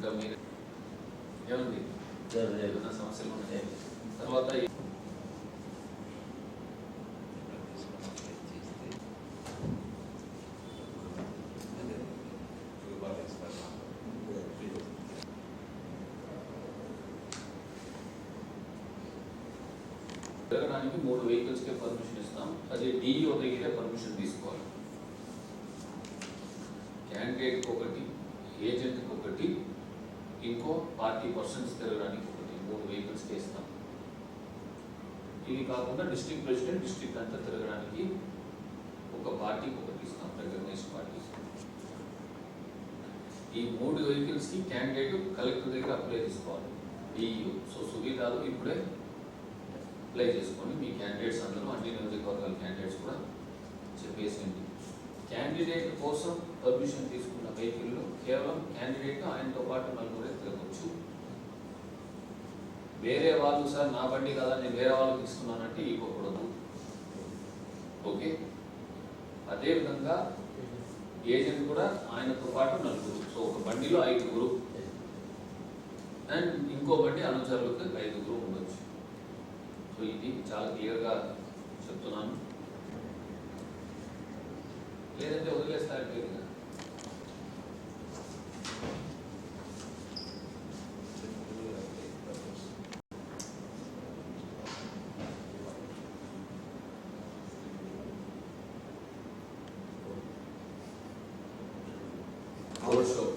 ఇంకా మీరు ఏముంది ఏమైనా సమస్యలు ఉన్నాయి తర్వాత ఈ- తిరగడానికి మూడు వెహికల్స్కే పర్మిషన్ ఇస్తాం అది డిఈఓ దగ్గరే పర్మిషన్ తీసుకోవాలి క్యాండిడేట్కి ఒకటి ఏజెంట్కి ఒకటి ఇంకో పార్టీ పర్సన్స్ తిరగడానికి ఒకటి మూడు వెహికల్స్ ఇస్తాం ఇవి కాకుండా డిస్ట్రిక్ట్ ప్రెసిడెంట్ డిస్ట్రిక్ట్ అంతా తిరగడానికి ఒక పార్టీకి ఒకటి ఇస్తాం రికగ్నైజ్ పార్టీ ఈ మూడు వెహికల్స్కి క్యాండిడేట్ కలెక్టర్ దగ్గర అప్లై చేసుకోవాలి. డిఈఓ సో సువిధాలు ఇప్పుడే అప్లై చేసుకొని మీ క్యాండిడేట్స్ అందరూ అన్ని నియోజకవర్గాల క్యాండిడేట్స్ కూడా చెప్పేసింది క్యాండిడేట్ కోసం పర్మిషన్ తీసుకున్న వెహికల్లో కేవలం క్యాండిడేట్ ఆయనతో పాటు నలుగురే తిరగచ్చు. వేరే వాళ్ళు సార్ నా బండి కదా? నేను వేరే వాళ్ళకి ఇస్తున్నానంటే ఇవ్వకూడదు ఓకే? అదేవిధంగా ఏజెంట్ కూడా ఆయనతో పాటు నలుగురు. సో ఒక బండిలో ఐదుగురు. అండ్ ఇంకో బండి అనుచరులకు ఐదుగురు ఉండొచ్చు. సో ఇది చాలా క్లియర్గా చెప్తున్నాను. లేదంటే వదిలేస్తారు పేరు Overflow.